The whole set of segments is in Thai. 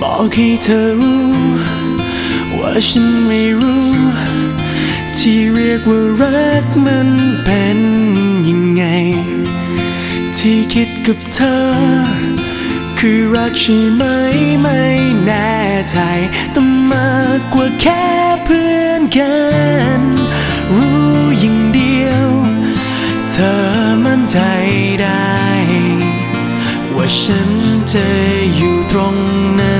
บอกให้เธอรู้ ว่าฉันไม่รู้ ที่เรียกว่ารักมันเป็นยังไง ที่คิดกับเธอ คือรักใช่ไหมไม่แน่ใจแต่มากกว่าแค่เพื่อนกัน รู้อย่างเดียว เธอมั่นใจได้ ว่าฉันจะอยู่ตรงนั้น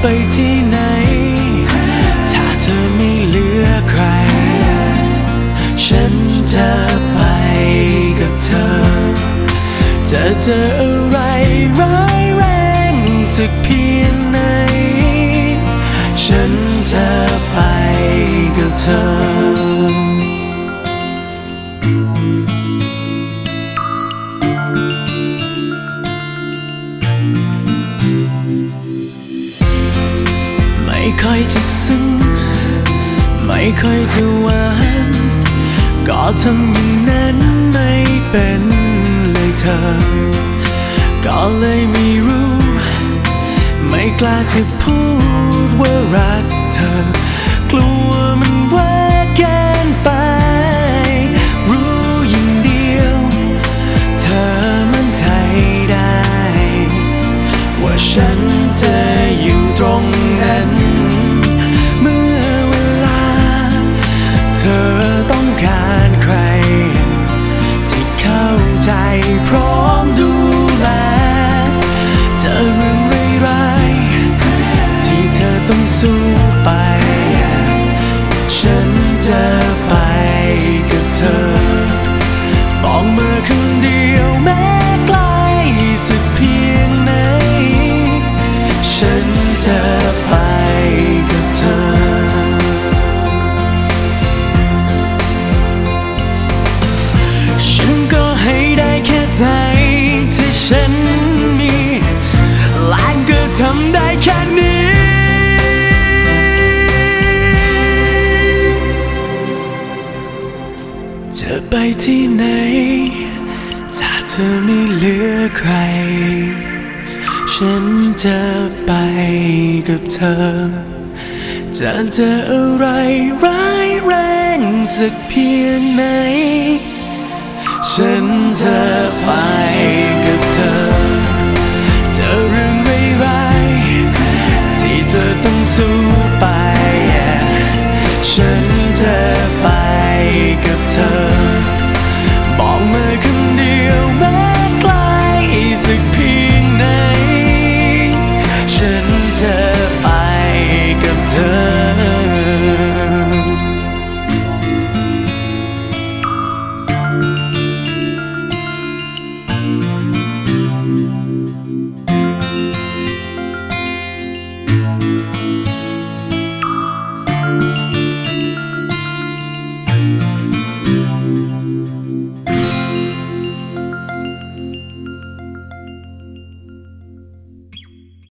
ไปที่ไหน ถ้าเธอไม่เหลือใคร ฉันจะไปกับเธอ จะเจออะไรร้ายแรงสักเพียงไหน ฉันจะไปกับเธอ ค่อยจะซึ้ง ไม่ค่อยจะหวานก็ทำอย่างนั้นไม่เป็นเลยเธอ ก็เลยไม่รู้ ไม่กล้าจะพูดว่ารักเธอ กลัวมันว่าเกินไป รู้อย่างเดียว เธอมันใจได้ ว่าฉัน จะไปที่ไหน ถ้าเธอไม่เหลือใคร ฉันจะไปกับเธอ จะเจออะไรร้ายแรงสักเพียงไหน ฉันจะไป